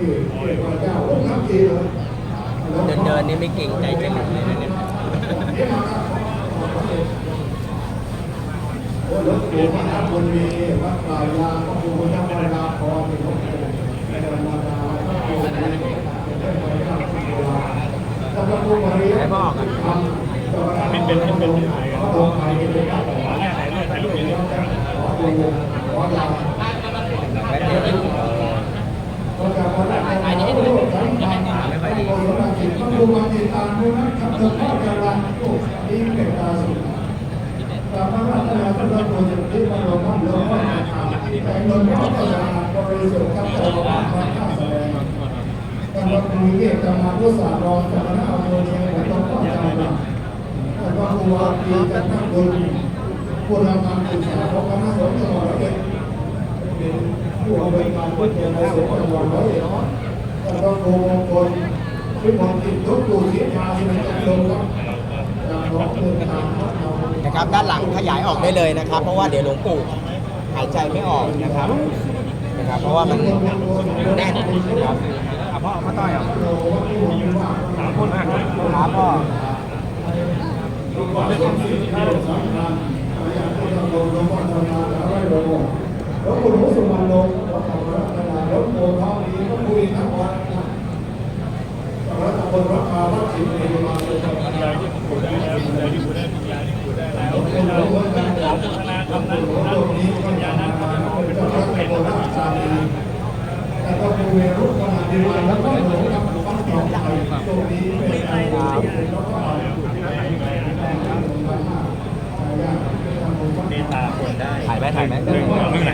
เดินเดินนี่ไม่เก่งใจจะหลุดเลยนะเนี่ยหลวงปู่พระนาบุญมีวัดป่ายาพระครูพระนาราพรหลวงปู่ในธรรมดาพระครูพระนาราพระครูมาเรียนทำเป็นเป็นเป็นเป็นหายกัน พระครูมาติตานุนัทธรรมพ่อการันโอ้ดีเป็นตาสุดกรรมรัตนาพุทธคุณที่พระองค์ท่านหลวงพ่อแต่เงินพระเจ้าบริสุทธิ์กับใจของพระข้าแสดงการรับคุยเกี่ยวกับมาพุทธารองจากคณะอำเภอเชียงใหม่ต้องเข้าใจว่าแต่ว่าครูอาจารย์จะตั้งบุญผู้นำการศึกษาของคณะสงฆ์จังหวัดร้อยเอ็ดเป็นผู้อำนวยการพุทธในสงฆ์จังหวัดร้อยเอ็ดแต่ว่าครูมงคล ที่มติดทุกตัวที่มาที่มันจะลงกับนะครับด้านหลังขยายออกได้เลยนะครับ เพราะว่าเดี๋ยวหลวงปู่หายใจไม่ออกนะครับนะครับ เพราะว่ามันแน่นนะครับอะพ่อพ่อต้อยอะถามพ่อถามพ่อ หลวงปู่สุวรรณโลหลวงปู่รัตนาหลวงปู่ทองดีหลวงปู่อินทร์วัดนะ รัตนรัตนาวัดสิงห์เอกมาเป็นประธานหลวงปู่หลวงปู่หลวงปู่นี้ก็ยานามาเป็นเจ้าพระเป็นราชาลีแต่ก็ปู่เวรุขนาดดีแล้วก็หลงรับฟังต่อไปตรงนี้เป็นการเป็นรัฐบาลเมตตาคนได้ถ่ายไหมถ่ายไหมเรื่องเรื่องไหน